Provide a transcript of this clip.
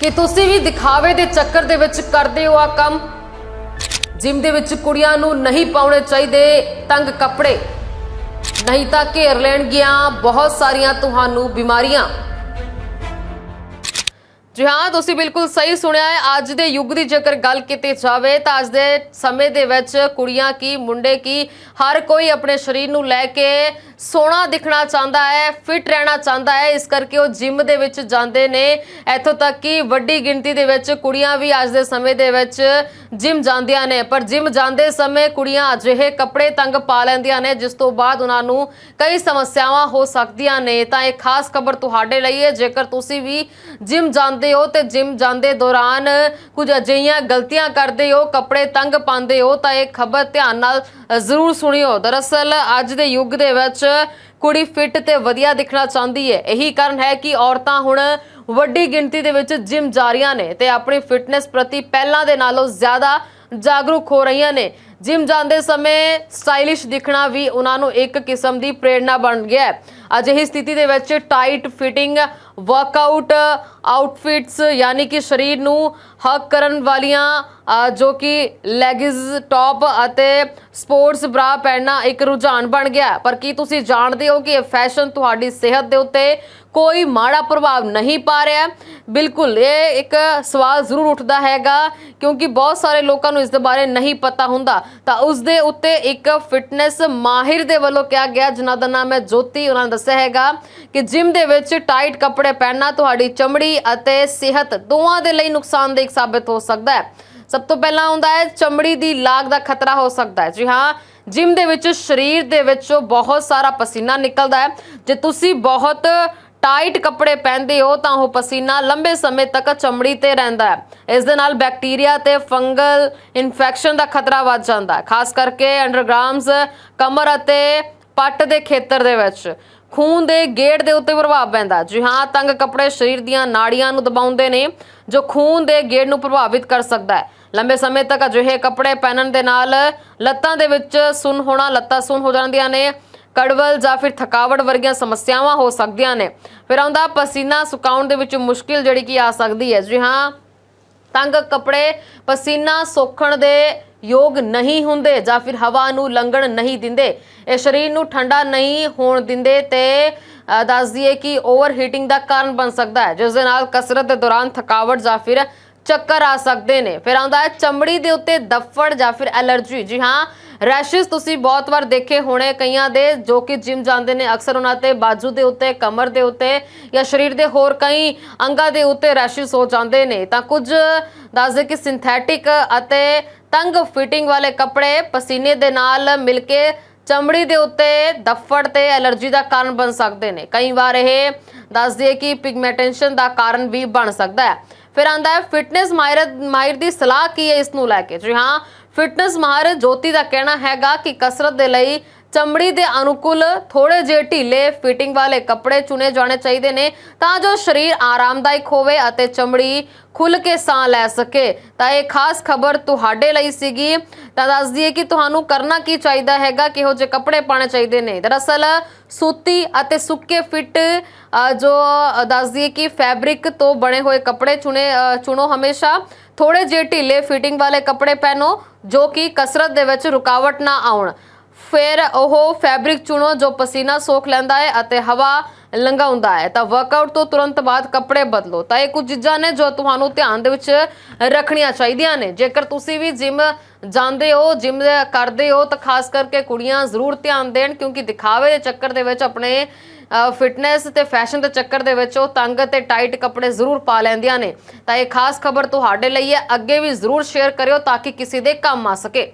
ਕਿ ਤੁਸੀਂ ਵੀ ਦਿਖਾਵੇ ਦੇ ਚੱਕਰ ਦੇ ਵਿੱਚ ਕਰਦੇ ਹੋ ਆ ਕੰਮ। ਜਿਮ ਦੇ ਵਿੱਚ ਕੁੜੀਆਂ ਨੂੰ ਨਹੀਂ ਪਾਉਣੇ ਚਾਹੀਦੇ ਤੰਗ ਕੱਪੜੇ। ਨਹੀਂ ਤਾਂ ਘੇਰ ਲੈਣਗੀਆਂ ਬਹੁਤ ਸਾਰੀਆਂ ਤੁਹਾਨੂੰ ਬਿਮਾਰੀਆਂ। ਜੀ ਹਾਂ, ਤੁਸੀਂ ਬਿਲਕੁਲ ਸਹੀ ਸੁਣਿਆ ਹੈ। ਅੱਜ ਦੇ ਯੁੱਗ ਦੀ ਜੇਕਰ ਗੱਲ ਕੀਤੀ ਜਾਵੇ ਤਾਂ ਅੱਜ ਦੇ ਸਮੇਂ ਦੇ ਵਿੱਚ ਕੁੜੀਆਂ ਕੀ, ਮੁੰਡੇ ਕੀ, ਹਰ ਕੋਈ ਆਪਣੇ ਸਰੀਰ ਨੂੰ ਲੈ ਕੇ ਸੋਹਣਾ ਦਿਖਣਾ ਚਾਹੁੰਦਾ ਹੈ, ਫਿਟ ਰਹਿਣਾ ਚਾਹੁੰਦਾ ਹੈ। ਇਸ ਕਰਕੇ ਉਹ ਜਿਮ ਦੇ ਵਿੱਚ ਜਾਂਦੇ ਨੇ। ਇੱਥੋਂ ਤੱਕ ਕਿ ਵੱਡੀ ਗਿਣਤੀ ਦੇ ਵਿੱਚ ਕੁੜੀਆਂ ਵੀ ਅੱਜ ਦੇ ਸਮੇਂ ਦੇ ਵਿੱਚ ਜਿਮ ਜਾਂਦੀਆਂ ਨੇ। ਪਰ ਜਿਮ ਜਾਂਦੇ ਸਮੇਂ ਕੁੜੀਆਂ ਅਜਿਹੇ ਕੱਪੜੇ ਤੰਗ ਪਾ ਲੈਂਦੀਆਂ ਨੇ, ਜਿਸ ਤੋਂ ਬਾਅਦ ਉਹਨਾਂ ਨੂੰ ਕਈ ਸਮੱਸਿਆਵਾਂ ਹੋ ਸਕਦੀਆਂ ਨੇ। ਤਾਂ ਇਹ ਖਾਸ ਖਬਰ ਤੁਹਾਡੇ ਲਈ ਹੈ। ਜੇਕਰ ਤੁਸੀਂ ਵੀ ਜਿਮ ਜਾਂਦੇ ਹੋ ਤੇ ਜਿਮ ਜਾਂਦੇ ਦੌਰਾਨ ਕੁਝ ਅਜਿਹੀਆਂ ਗਲਤੀਆਂ ਕਰਦੇ ਹੋ, ਕੱਪੜੇ ਤੰਗ ਪਾਉਂਦੇ ਹੋ, ਤਾਂ ਇਹ ਖਬਰ ਧਿਆਨ ਨਾਲ ਜ਼ਰੂਰ ਸੁਣਿਓ। ਦਰਅਸਲ, ਅੱਜ ਦੇ ਯੁੱਗ ਦੇ ਵਿੱਚ ਕੁੜੀ ਫਿੱਟ ਤੇ ਵਧੀਆ ਦਿਖਣਾ ਚਾਹੁੰਦੀ ਹੈ। ਇਹੀ ਕਾਰਨ ਹੈ ਕਿ ਔਰਤਾਂ ਹੁਣ ਵੱਡੀ ਗਿਣਤੀ ਦੇ ਵਿੱਚ ਜਿਮ ਜਾ ਰਹੀਆਂ ਨੇ ਤੇ ਆਪਣੀ ਫਿਟਨੈਸ ਪ੍ਰਤੀ ਪਹਿਲਾਂ ਦੇ ਨਾਲੋਂ ਜ਼ਿਆਦਾ ਜਾਗਰੂਕ ਹੋ ਰਹੀਆਂ ਨੇ। ਜਿਮ ਜਾਂਦੇ ਸਮੇਂ ਸਟਾਈਲਿਸ਼ ਦਿਖਣਾ ਵੀ ਉਹਨਾਂ ਨੂੰ ਇੱਕ ਕਿਸਮ ਦੀ ਪ੍ਰੇਰਣਾ ਬਣ ਗਿਆ ਹੈ। ਅਜਿਹੀ ਸਥਿਤੀ ਦੇ ਵਿੱਚ ਟਾਈਟ ਫਿਟਿੰਗ, ਵਰਕਆਊਟ, ਆਊਟਫਿਟਸ ਯਾਨੀ ਕਿ ਸਰੀਰ ਨੂੰ ਹੱਕ ਕਰਨ ਵਾਲੀਆਂ ਜੋ ਕਿ ਲੈਗਿਸ ਟੌਪ ਅਤੇ ਸਪੋਰਟਸ ਬਰਾ ਪਹਿਨਣਾ ਇੱਕ ਰੁਝਾਨ ਬਣ ਗਿਆ ਪਰ ਕੀ ਤੁਸੀਂ ਜਾਣਦੇ ਹੋ ਕਿ ਇਹ ਫੈਸ਼ਨ ਤੁਹਾਡੀ ਸਿਹਤ ਦੇ ਉੱਤੇ ਕੋਈ ਮਾੜਾ ਪ੍ਰਭਾਵ ਨਹੀਂ ਪਾ ਰਿਹਾ ਬਿਲਕੁਲ, ਇਹ ਇੱਕ ਸਵਾਲ ਜ਼ਰੂਰ ਉੱਠਦਾ ਹੈਗਾ ਕਿਉਂਕਿ ਬਹੁਤ ਸਾਰੇ ਲੋਕਾਂ ਨੂੰ ਇਸ ਦੇ ਬਾਰੇ ਨਹੀਂ ਪਤਾ ਹੁੰਦਾ। ਤਾਂ ਉਸ ਦੇ ਉੱਤੇ ਇੱਕ ਫਿਟਨੈਸ ਮਾਹਿਰ ਦੇ ਵੱਲੋਂ ਕਿਹਾ ਗਿਆ, ਜਿਨ੍ਹਾਂ ਦਾ ਨਾਮ ਹੈ ਜੋਤੀ। ਉਹਨਾਂ ਨੇ ਦੱਸਿਆ ਹੈਗਾ ਕਿ ਜਿਮ ਦੇ ਵਿੱਚ ਟਾਈਟ ਕੱਪੜੇ ਪਹਿਨਣਾ ਤੁਹਾਡੀ ਚਮੜੀ ਅਤੇ ਸਿਹਤ ਦੋਵਾਂ ਦੇ ਲਈ ਨੁਕਸਾਨਦੇਹ ਸਾਬਿਤ ਹੋ ਸਕਦਾ ਹੈ। ਸਭ ਤੋਂ ਪਹਿਲਾਂ ਆਉਂਦਾ ਹੈ, ਚਮੜੀ ਦੀ ਲਾਗ ਦਾ ਖਤਰਾ ਹੋ ਸਕਦਾ ਹੈ। ਜੀ ਹਾਂ, ਜਿਮ ਦੇ ਵਿੱਚ ਸਰੀਰ ਦੇ ਵਿੱਚੋਂ ਬਹੁਤ ਸਾਰਾ ਪਸੀਨਾ ਨਿਕਲਦਾ ਹੈ। ਜੇ ਤੁਸੀਂ ਬਹੁਤ ਟਾਈਟ ਕੱਪੜੇ ਪਹਿਨਦੇ ਹੋ ਤਾਂ ਉਹ ਪਸੀਨਾ ਲੰਬੇ ਸਮੇਂ ਤੱਕ ਚਮੜੀ ਤੇ ਰਹਿੰਦਾ ਹੈ। ਇਸ ਦੇ ਨਾਲ ਬੈਕਟੀਰੀਆ ਤੇ ਫੰਗਲ ਇਨਫੈਕਸ਼ਨ ਦਾ ਖਤਰਾ ਵੱਧ ਜਾਂਦਾ ਹੈ। ਖਾਸ ਕਰਕੇ ਅੰਡਰਗ੍ਰਾਮਸ ਕਮਰ ਅਤੇ ਪੱਟ ਦੇ ਖੇਤਰ ਦੇ ਵਿੱਚ। ਖੂਨ ਦੇ ਗੇੜ ਦੇ ਉੱਤੇ ਪ੍ਰਭਾਵ ਪੈਂਦਾ ਜੀ ਹਾਂ, ਤੰਗ ਕੱਪੜੇ ਸਰੀਰ ਦੀਆਂ ਨਾੜੀਆਂ ਨੂੰ ਦਬਾਉਂਦੇ ਨੇ, ਜੋ ਖੂਨ ਦੇ ਗੇੜ ਨੂੰ ਪ੍ਰਭਾਵਿਤ ਕਰ ਸਕਦਾ ਹੈ। ਲੰਬੇ ਸਮੇਂ ਤੱਕ ਅਜਿਹੇ ਕੱਪੜੇ ਪਹਿਨਣ ਦੇ ਨਾਲ ਲੱਤਾਂ ਦੇ ਵਿੱਚ ਸੁੰਨ ਹੋਣਾ, ਲੱਤਾਂ ਸੁੰਨ ਹੋ ਜਾਂਦੀਆਂ ਨੇ। ਕੜਵਲ ਜਾਂ ਫਿਰ ਥਕਾਵਟ ਵਰਗੀਆਂ ਸਮੱਸਿਆਵਾਂ ਹੋ ਸਕਦੀਆਂ ਨੇ। ਫਿਰ ਆਉਂਦਾ ਪਸੀਨਾ ਸੁਕਾਉਣ ਦੇ ਵਿੱਚ ਮੁਸ਼ਕਿਲ ਜਿਹੜੀ ਕਿ ਆ ਸਕਦੀ ਹੈ। ਜੀ ਹਾਂ ਤੰਗ ਕੱਪੜੇ ਪਸੀਨਾ ਸੋਖਣ ਦੇ ਯੋਗ ਨਹੀਂ ਹੁੰਦੇ ਜਾਂ ਫਿਰ ਹਵਾ ਨੂੰ ਲੰਘਣ ਨਹੀਂ ਦਿੰਦੇ। ਇਹ ਸਰੀਰ ਨੂੰ ਠੰਡਾ ਨਹੀਂ ਹੋਣ ਦਿੰਦੇ ਤੇ ਅ, ਦੱਸ ਦਈਏ ਕਿ ਓਵਰ ਹੀਟਿੰਗ ਦਾ ਕਾਰਨ ਬਣ ਸਕਦਾ ਹੈ ਜਿਸ ਦੇ ਨਾਲ ਕਸਰਤ ਦੇ ਦੌਰਾਨ ਥਕਾਵਟ ਜਾਂ ਫਿਰ ਚੱਕਰ ਆ ਸਕਦੇ ਨੇ। ਫਿਰ ਆਉਂਦਾ ਹੈ ਚਮੜੀ ਦੇ ਉੱਤੇ ਦਫੜ ਜਾਂ ਫਿਰ ਐਲਰਜੀ। ਜੀ ਹਾਂ ਰੈਸ਼ਸ ਤੁਸੀਂ ਬਹੁਤ ਵਾਰ ਦੇਖੇ ਹੋਣੇ ਕਈਆਂ ਦੇ, ਜੋ ਕਿ ਜਿਮ ਜਾਂਦੇ ਨੇ ਅਕਸਰ ਉਹਨਾਂ ਤੇ, ਬਾਜੂ ਦੇ ਉੱਤੇ, ਕਮਰ ਦੇ ਉੱਤੇ ਜਾਂ ਸਰੀਰ ਦੇ ਹੋਰ ਕਈ ਅੰਗਾਂ ਦੇ ਉੱਤੇ ਰੈਸ਼ਸ ਹੋ ਜਾਂਦੇ ਨੇ। ਤਾਂ ਕੁਝ ਦੱਸਦੇ ਕਿ ਸਿੰਥੈਟਿਕ ਅਤੇ ਤੰਗ ਫਿਟਿੰਗ ਵਾਲੇ ਕੱਪੜੇ ਪਸੀਨੇ ਦੇ ਨਾਲ ਮਿਲ ਕੇ ਚਮੜੀ ਦੇ ਉੱਤੇ ਦਫੜ ਤੇ ਐਲਰਜੀ ਦਾ ਕਾਰਨ ਬਣ ਸਕਦੇ ਨੇ। ਕਈ ਵਾਰ ਇਹ ਦੱਸ ਦਈਏ ਕਿ ਪਿਗਮੈਂਟੇਸ਼ਨ ਦਾ ਕਾਰਨ ਵੀ ਬਣ ਸਕਦਾ ਹੈ। ਫਿਰ ਆਂਦਾ ਹੈ, ਫਿਟਨੈਸ ਮਾਹਿਰ ਮਾਹਿਰ ਦੀ ਸਲਾਹ ਕੀ ਹੈ ਇਸ ਨੂੰ ਲੈ ਕੇ? ਜੀ ਹਾਂ ਫਿਟਨੈਸ ਮਾਹਰ ਜੋਤੀ ਦਾ ਕਹਿਣਾ ਹੈਗਾ ਕਿ ਕਸਰਤ ਦੇ ਲਈ ਚਮੜੀ ਦੇ ਅਨੁਕੂਲ ਥੋੜੇ ਜਿਹੇ ਢੀਲੇ ਫਿਟਿੰਗ ਵਾਲੇ ਕੱਪੜੇ ਚੁਣੇ ਜਾਣੇ ਚਾਹੀਦੇ ਨੇ ਤਾਂ ਜੋ ਸਰੀਰ ਆਰਾਮਦਾਇਕ ਹੋਵੇ ਅਤੇ ਚਮੜੀ ਖੁੱਲ ਕੇ ਸਾਹ ਲੈ ਸਕੇ। ਤਾਂ ਇਹ ਖਾਸ ਖਬਰ ਤੁਹਾਡੇ ਲਈ ਸੀਗੀ। ਤਾਂ ਦੱਸ ਦਈਏ ਕਿ ਤੁਹਾਨੂੰ ਕਰਨਾ ਕੀ ਚਾਹੀਦਾ ਹੈਗਾ ਕਿਹੋ ਜਿਹੇ ਕੱਪੜੇ ਪਾਣੇ ਚਾਹੀਦੇ ਨੇ। ਦਰਅਸਲ ਸੂਤੀ ਅਤੇ ਸੁੱਕੇ ਫਿੱਟ ਅ, ਜੋ ਅ, ਦੱਸ ਦਈਏ ਕਿ ਫੈਬਰਿਕ ਤੋਂ ਬਣੇ ਹੋਏ ਕੱਪੜੇ ਚੁਣੇ ਅ, ਚੁਣੋ ਹਮੇਸ਼ਾ। ਥੋੜੇ ਜਿਹੇ ਢੀਲੇ ਫਿਟਿੰਗ ਵਾਲੇ ਕੱਪੜੇ ਪਹਿਨੋ ਜੋ ਕਿ ਕਸਰਤ ਦੇ ਵਿੱਚ ਰੁਕਾਵਟ ਨਾ ਆਉਣ। ਫਿਰ ਉਹ ਫੈਬਰਿਕ ਚੁਣੋ ਜੋ ਪਸੀਨਾ ਸੋਖ ਲੈਂਦਾ ਹੈ ਅਤੇ ਹਵਾ ਲੰਘਾਉਂਦਾ ਹੈ। ਤਾਂ ਵਰਕਆਊਟ ਤੋਂ ਤੁਰੰਤ ਬਾਅਦ ਕੱਪੜੇ ਬਦਲੋ। ਤਾਂ ਇਹ ਕੁਝ ਚੀਜ਼ਾਂ ਨੇ ਜੋ ਤੁਹਾਨੂੰ ਧਿਆਨ ਦੇ ਵਿੱਚ ਰੱਖਣੀਆਂ ਚਾਹੀਦੀਆਂ ਨੇ। ਜੇਕਰ ਤੁਸੀਂ ਵੀ ਜਿਮ ਜਾਂਦੇ ਹੋ ਜਿਮ ਕਰਦੇ ਹੋ, ਤਾਂ ਖਾਸ ਕਰਕੇ ਕੁੜੀਆਂ ਜ਼ਰੂਰ ਧਿਆਨ ਦੇਣ ਕਿਉਂਕਿ ਦਿਖਾਵੇ ਦੇ ਚੱਕਰ ਦੇ ਵਿੱਚ ਆਪਣੇ ਫਿਟਨੈਸ ਤੇ ਫੈਸ਼ਨ ਦੇ ਚੱਕਰ ਦੇ ਵਿੱਚ ਉਹ ਤੰਗ ਤੇ ਟਾਈਟ ਕੱਪੜੇ ਜ਼ਰੂਰ ਪਾ ਲੈਂਦੀਆਂ ਨੇ। ਤਾਂ ਇਹ ਖਾਸ ਖਬਰ ਤੁਹਾਡੇ ਲਈ ਹੈ। ਅੱਗੇ ਵੀ ਜ਼ਰੂਰ ਸ਼ੇਅਰ ਕਰਿਓ ਤਾਂ ਕਿ ਕਿਸੇ ਦੇ ਕੰਮ ਆ ਸਕੇ।